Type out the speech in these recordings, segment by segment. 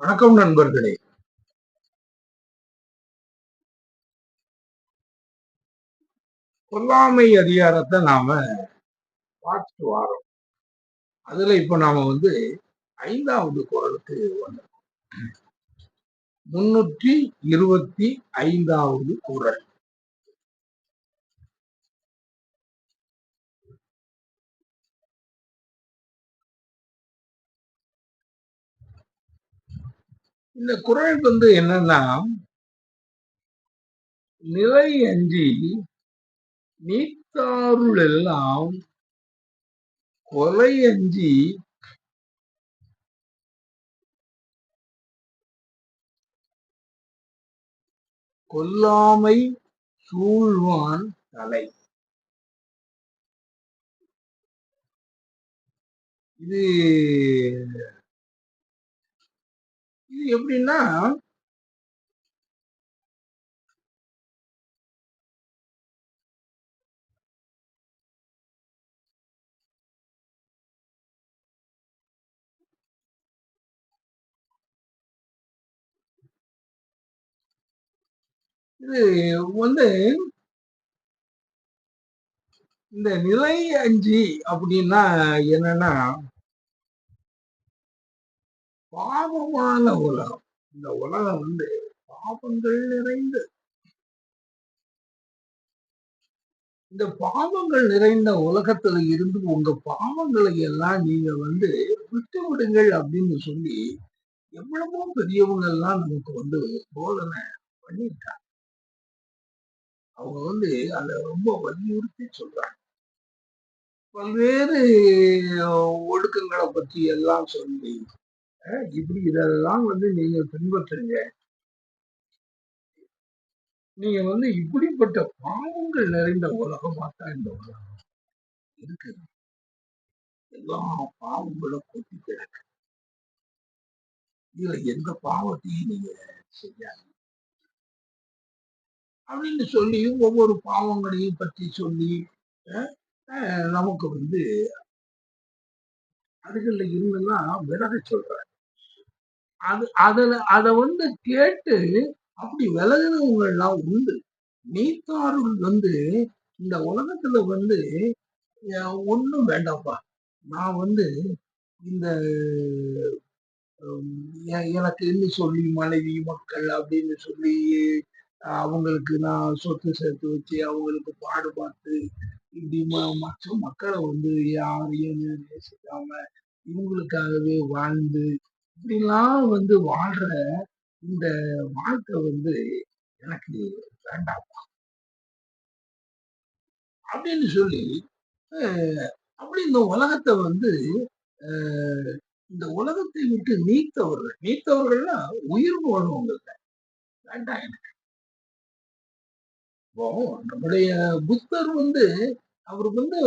வணக்கம் நண்பர்களே. கொல்லாமை அதிகாரத்தை நாம பார்த்துட்டு வரோம். அதுல இப்ப நாம வந்து ஐந்தாவது குரலுக்கு வந்தோம் முன்னூற்றி இருபத்தி ஐந்தாவது குரல். இந்த குரல் வந்து என்னன்னா நிலை அஞ்சி நீத்தாருள் எல்லாம் கொலை அஞ்சி கொல்லாமை சூழ்வான் தலை. இது இது எப்படின்னா இது வந்து இந்த நிலை அஞ்சு அப்படின்னா என்னன்னா பாவமான உலகம். இந்த உலகம் வந்து பாவங்கள் நிறைந்து. இந்த பாவங்கள் நிறைந்த உலகத்துல இருந்து உங்க பாவங்களை எல்லாம் நீங்க வந்து விட்டு விடுங்கள் அப்படின்னு சொல்லி எவ்வளவோ பெரியவங்க எல்லாம் நமக்கு வந்து போதனை பண்ணிட்டாங்க அவங்க வந்து அதை ரொம்ப வலியுறுத்தி சொல்றாங்க. பல்வேறு ஒடுக்கங்களை பற்றி எல்லாம் சொல்லி இப்படி இதெல்லாம் வந்து நீங்க பின்பற்றுங்க. நீங்க வந்து இப்படிப்பட்ட பாவங்கள் நிறைந்த உலகமா தான் இந்த உலகம் இருக்கு. எல்லா பாவங்களும் கொட்டி கிடக்கு. இதுல எந்த பாவத்தையும் நீங்க செய்யாது அப்படின்னு சொல்லி ஒவ்வொரு பாவங்களையும் பற்றி சொல்லி நமக்கு வந்து அதுகள்ல இருந்தெல்லாம் விலக சொல்ற அது அதில் அதை வந்து கேட்டு அப்படி விலகினவங்கெல்லாம் உண்டு. நீத்தாருள் வந்து இந்த உலகத்துல வந்து ஒன்றும் வேண்டாம்ப்பா நான் வந்து இந்த எனக்கு என்ன சொல்லி மனைவி மக்கள் அப்படின்னு சொல்லி அவங்களுக்கு நான் சொத்து சேர்த்து வச்சு அவங்களுக்கு பாடுபாட்டு இப்படி மற்ற மக்களை வந்து யாரையும் நேசிக்காம இவங்களுக்காகவே வாழ்ந்து இப்படிலாம் வந்து வாழ்ற இந்த வாழ்க்கை வந்து எனக்கு வேண்டாம். அப்படின்னு சொல்லி அப்படி இந்த உலகத்தை வந்து இந்த உலகத்தை விட்டு நீத்தவர்கள் நீத்தவர்கள்னா உயிர் வாழ்வங்க வேண்டாம் எனக்கு. இப்போ நம்முடைய புத்தர் வந்து அவர் வந்து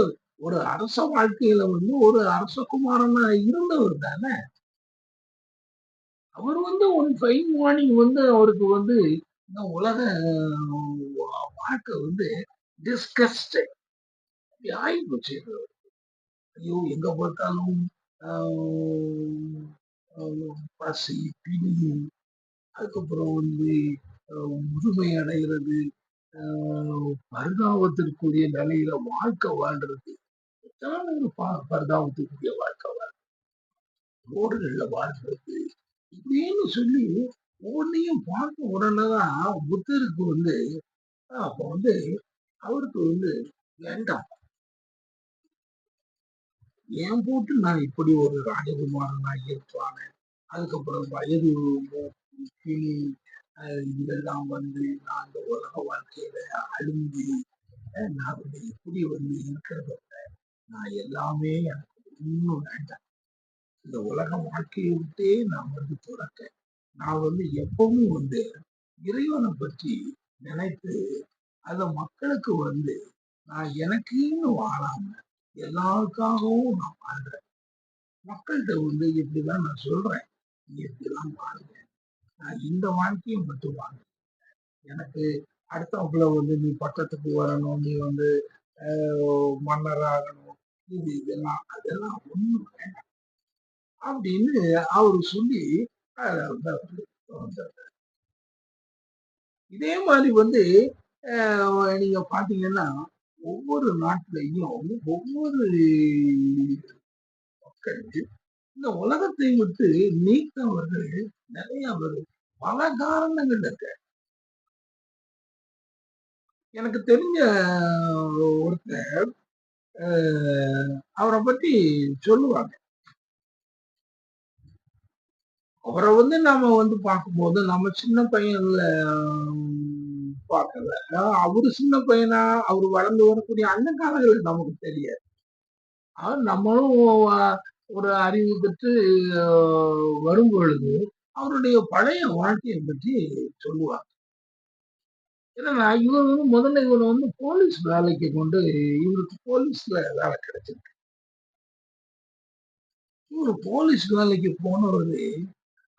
ஒரு அரச வாழ்க்கையில வந்து ஒரு அரசகுமாரனா இருந்தவர் தானே. அவர் வந்து ஒன் ஃபைன் மார்னிங் வந்து அவருக்கு வந்து இந்த உலக வாழ்க்கை வந்து டிஸ்கஸ்ட் ஆகி போச்சு ஐயோ எங்க பார்த்தாலும் பசி பிணி அதுக்கப்புறம் வந்து முதுமை அடைகிறது பரிதாபத்திற்குரிய நிலையில வாழ்க்கை வாழ்றது. எத்தனை பரிதாபத்திற்குரிய வாழ்க்கை வாழ்றது. ரோடுகளில் வாழ்றது. இப்படின்னு சொல்லி ஒவ்வொன்றையும் பார்க்க உடனேதான் புத்தருக்கு வந்து அப்ப வந்து அவருக்கு வந்து வேண்டாம் ஏன் போட்டு நான் இப்படி ஒரு ராஜகுமாரனா இருப்பானே? அதுக்கப்புறம் வயது கிளி இதெல்லாம் வந்து நான் அந்த உலக வாழ்க்கையில அழுந்தி நான் வந்து இப்படி வந்து இருக்கிறத நான் எல்லாமே எனக்கு ஒன்றும் வேண்டாம். இந்த உலக வாழ்க்கையை விட்டே நான் வந்து துறக்க. நான் வந்து எப்பவும் வந்து இறைவனை பற்றி நினைத்து அத மக்களுக்கு வந்து நான் எனக்குன்னு வாழாம எல்லாருக்காகவும் நான் வாழ்றேன். மக்கள்கிட்ட வந்து இப்படிதான் நான் சொல்றேன். நீ இப்படிலாம் வாழுங்க நான் இந்த வாழ்க்கையை மட்டும் வாழ எனக்கு அடுத்தவங்கள வந்து நீ பக்கத்துக்கு வரணும். நீ வந்து மன்னர் ஆகணும் இது இதெல்லாம் அதெல்லாம் ஒண்ணும் வேண்டாம். அப்படின்னு அவரு சொல்லி வந்து இதே மாதிரி வந்து நீங்க பாத்தீங்கன்னா ஒவ்வொரு நாட்டிலையும் ஒவ்வொரு மக்கள் இந்த உலகத்தை விட்டு நீத்தவர்கள் நிறைய பேர். பல காரணங்கள் இருக்க. எனக்கு தெரிஞ்ச ஒருத்தர் அவரை பத்தி சொல்லுவாங்க. அவரை வந்து நாம வந்து பார்க்கும்போது நம்ம சின்ன பையன்ல பார்க்கல. அவரு சின்ன பையனா அவர் வளர்ந்து வரக்கூடிய அந்த காலங்கள் நமக்கு தெரியாது. ஆனா நம்மளும் ஒரு அறிவு பெற்று வரும் பொழுது அவருடைய பழைய வாழ்க்கையை பற்றி சொல்லுவாங்க. ஏன்னா இவர் வந்து முதல்ல இவர் வந்து போலீஸ் வேலைக்கு கொண்டு இவருக்கு போலீஸ்ல வேலை கிடைச்சிருக்கு. இவர் போலீஸ் வேலைக்கு போனவரு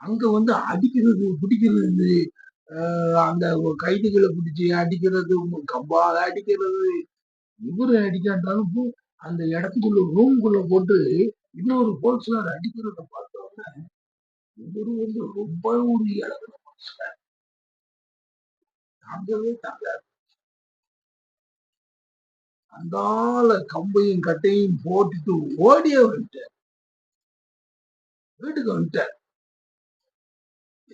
அங்க வந்து அடிக்கிறது பிடிக்கிறது அந்த கைதிகளை பிடிச்சி அடிக்கிறது கம்பால அடிக்கிறது இவரு அடிக்காட்டாலும் அந்த இடத்துக்குள்ள ரூம்குள்ள போட்டு இன்னொரு போலீஸ்கார் அடிக்கிறத பார்த்தோம்னா இவரு வந்து ரொம்ப ஒரு இழந்த மனுஷன். தாங்கவே தாங்க அந்தால கம்பையும் கட்டையும் போட்டுட்டு ஓடியே வந்துட்டார் வீட்டுக்கு வந்துட்டார்.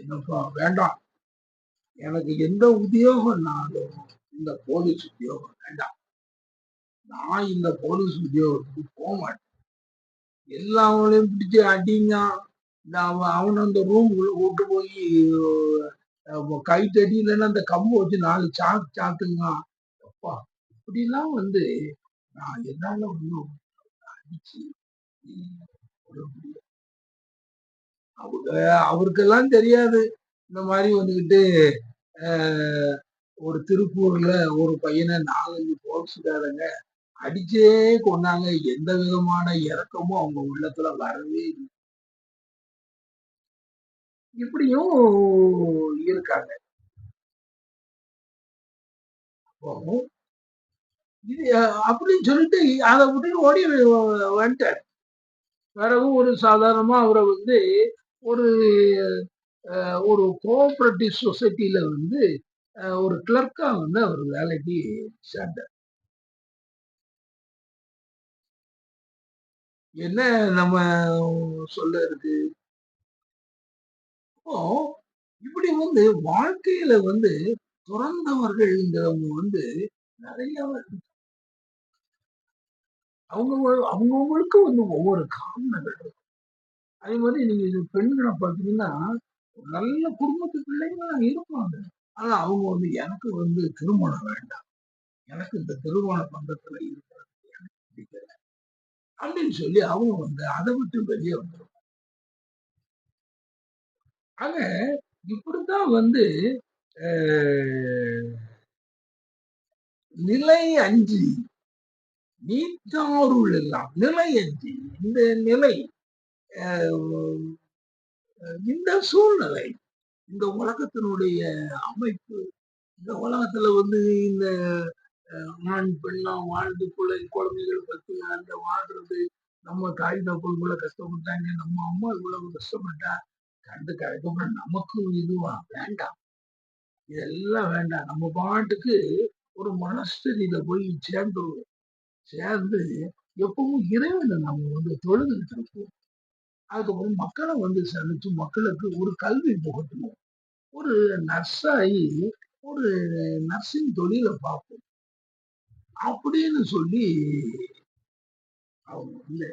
என்னப்பா வேண்டாம். எனக்கு எந்த உத்தியோகம்னாலும் இந்த போலீஸ் உத்தியோகம் வேண்டாம். நான் இந்த போலீஸ் உத்தியோகத்துக்கு போக மாட்டேன். எல்லாவங்களையும் பிடிச்சி அடிங்க. இந்த அவன் அவனை அந்த ரூம் கூட்டு போய் கை தடியிலன்னா அந்த கம்பு வச்சு நாலு சாக்கு சாத்துங்க அப்பா இப்படிலாம் வந்து நான் என்னால ஒன்றும் அடிச்சு அவங்க அவருக்கெல்லாம் தெரியாது. இந்த மாதிரி வந்துகிட்டு ஆஹ், ஒரு திருப்பூர்ல ஒரு பையனை நாலஞ்சு போலீஸ்காரங்க அடிச்சே கொண்டாங்க எந்த விதமான இறக்கமும் அவங்க உள்ளத்துல வரவே இல்லை. இப்படியும் இருக்காங்க. இது அப்படின்னு சொல்லிட்டு அதை விட்டுட்டு ஓடி வந்துட்டார். பிறகு ஒரு சாதாரணமா அவரை வந்து ஒரு அஹ், ஒரு கோஆப்ரேட்டிவ் சொசைட்டில வந்து அஹ், ஒரு கிளர்க்கா வந்து அவர் வேலைக்கு சேர்ந்தார். என்ன நம்ம சொல்ல இருக்கு அப்போ இப்படி வந்து வாழ்க்கையில வந்து துறந்தவர்கள்ங்கிறவங்க வந்து நிறைய அவங்க அவங்கவுங்களுக்கு வந்து ஒவ்வொரு காரணங்கள் இருக்கும் அதே மாதிரி நீங்க இது பெண்களை பார்த்தீங்கன்னா நல்ல குடும்பத்து பிள்ளைங்களா இருப்பாங்க. ஆனா அவங்க வந்து எனக்கு வந்து திருமணம் வேண்டாம். எனக்கு இந்த திருமண பந்தத்துல இருக்கிறது எனக்கு பிடிக்கல. அப்படின்னு சொல்லி அவங்க வந்து அதை விட்டு வெளியே வந்துடும் ஆக இப்படித்தான் வந்து நிலை அஞ்சு நீத்தாருள் எல்லாம் நிலை அஞ்சு இந்த நிலை இந்த சூழ்நிலை இந்த உலகத்தினுடைய அமைப்பு இந்த உலகத்துல வந்து இந்த ஆண் பெண்ணா வாழ்ந்து பிள்ளை குழந்தைகள் பத்தி அந்த வாழ்றது நம்ம தாய் தப்புக்குள்ள கஷ்டப்பட்டாங்க நம்ம அம்மா இவ்வளவு கஷ்டப்பட்டா கண்டு அதுக்கப்புறம் நமக்கும் இதுவா? வேண்டாம். இதெல்லாம் வேண்டாம். நம்ம பாட்டுக்கு ஒரு மனஸ்தரியில போய் சேர்ந்து சேர்ந்து எப்பவும் இறைவனை நம்ம வந்து தொழுதுகிட்டு இருப்போம் அதுக்கப்புறம் மக்களை வந்து சந்திச்சு மக்களுக்கு ஒரு கல்வி புகட்டணும் ஒரு நர்ஸாகி ஒரு நர்சிங் தொழிலை பார்ப்போம். அப்படின்னு சொல்லி அவங்க இல்லை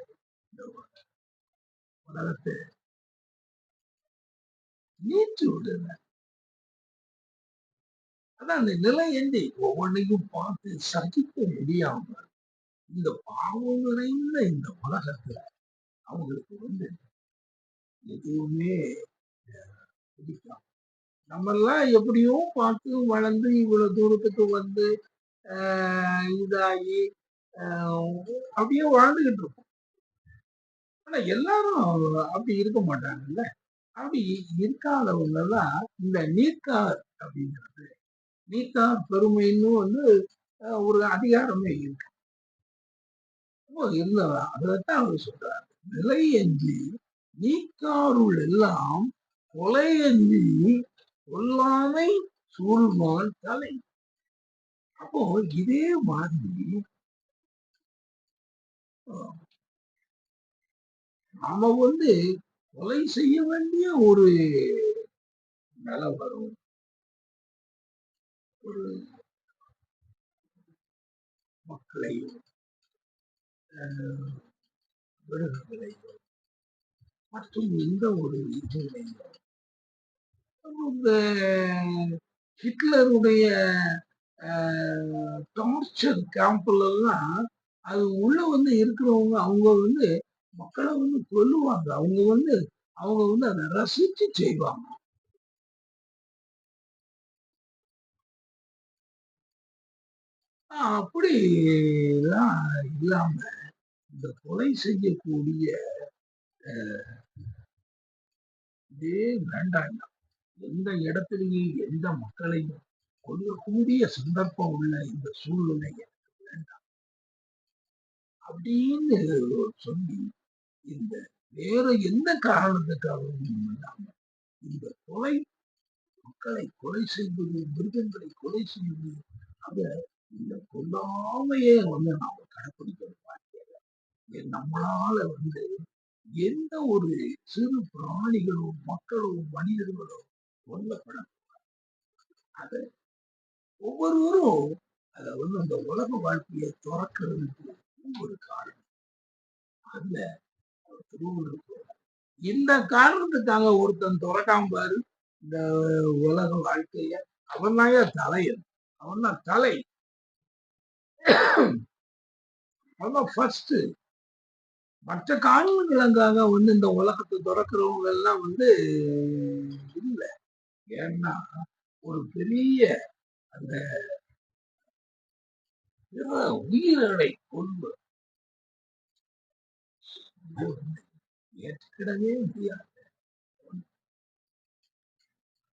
உலகத்தை நீச்சு விடுங்க அதான் அந்த நிலை எண்ணி ஒவ்வொன்றையும் பார்த்து சகிக்க முடியாம இந்த பாவம் நிறைந்த இந்த உலகத்துல அவங்களுக்கு வந்து எதுவுமே பிடிக்காது. நம்ம எல்லாம் எப்படியோ பார்த்து வளர்ந்து இவ்வளவு தூரத்துக்கு வந்து ஆஹ் இதாகி அப்படியே வாழ்ந்துகிட்டு இருக்கோம். ஆனா எல்லாரும் அப்படி இருக்க மாட்டாங்கல்ல? அப்படி இருக்காதவங்க தான் இந்த நீத்தார் அப்படிங்கிறது நீத்தார் பெருமைன்னு வந்து ஆஹ் ஒரு அதிகாரமே இருக்கு. அப்போ இருந்ததா அதைத்தான் அவர் சொல்றாரு. நிலை எஞ்சி நீக்காருள் எல்லாம் கொலையஞ்சி கொல்லாமை சூழ்வான் தலை. அப்போ இதே மாதிரி நாம வந்து கொலை செய்ய வேண்டிய ஒரு நிலை வரும். ஒரு மக்களையும் அஹ், மற்றும் எந்த ஒரு இதுலையும் இந்த ஹிட்லருடைய டார்ச்சர் கேம்ப்ல எல்லாம் அது உள்ள வந்து இருக்கிறவங்க அவங்க வந்து மக்களை வந்து கொல்லுவாங்க. அவங்க வந்து அவங்க வந்து அதை ரசிச்சு செய்வாங்க. ஆஹ் அப்படி எல்லாம் இல்லாம இந்த கொலை செய்யக்கூடிய இதே வேண்டாம் எந்த இடத்திலேயே எந்த மக்களையும் கொல்லக்கூடிய சந்தர்ப்பம் உள்ள இந்த சூழ்நிலை எனக்கு வேண்டாம் அப்படின்னு சொல்லி இந்த வேற எந்த காரணத்துக்காகவும் இல்லாம இந்த கொலை மக்களை கொலை செய்வது மிருகங்களை கொலை செய்வது அத இந்த கொல்லாமையே வந்து நாம கடைப்பிடிக்கணும் வாழ்க்கையில. நம்மளால வந்து எந்த ஒரு சிறு பிராணிகளோ மக்களோ மனிதர்களோ கொல்லப்பட அத ஒவ்வொருவரும் அத வந்து அந்த உலக வாழ்க்கையை துறக்கிறதுக்கு ஒரு காரணம். அதுல திருவள்ளுவர் இந்த காரணத்துக்காக ஒருத்தன் துறக்காம பாரு. இந்த உலக வாழ்க்கைய. அவன் தான் தலையன்? அவன் தான் தலை. அவன் ஃபர்ஸ்ட் மற்ற காரணங்களுக்காக வந்து இந்த உலகத்தை துறக்கிறவங்க எல்லாம் வந்து இல்ல. ஏன்னா ஒரு பெரிய அந்த உயிரடை கொண்டு ஏற்றுக்கிடவே முடியாது.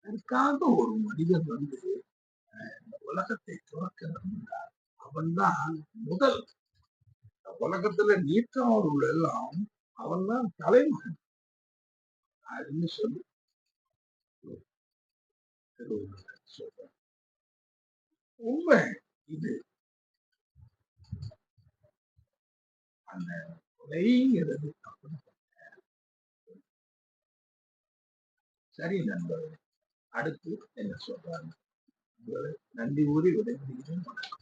அதற்காக ஒரு மனிதன் வந்து இந்த உலகத்தை துறக்கிறார் அவன்தான் முதல் உலகத்துல நீற்றவர்கள் எல்லாம் அவன் தான் தலைமகன். அப்படின்னு சொல்லி திருவள்ளுவர் உண்மை இது. அந்த கொலைங்கிறது சரி நண்பர்கள் அடுத்து என்ன சொல்றாங்க நன்றி கூறி விடைபெறுகிறேன். வணக்கம்.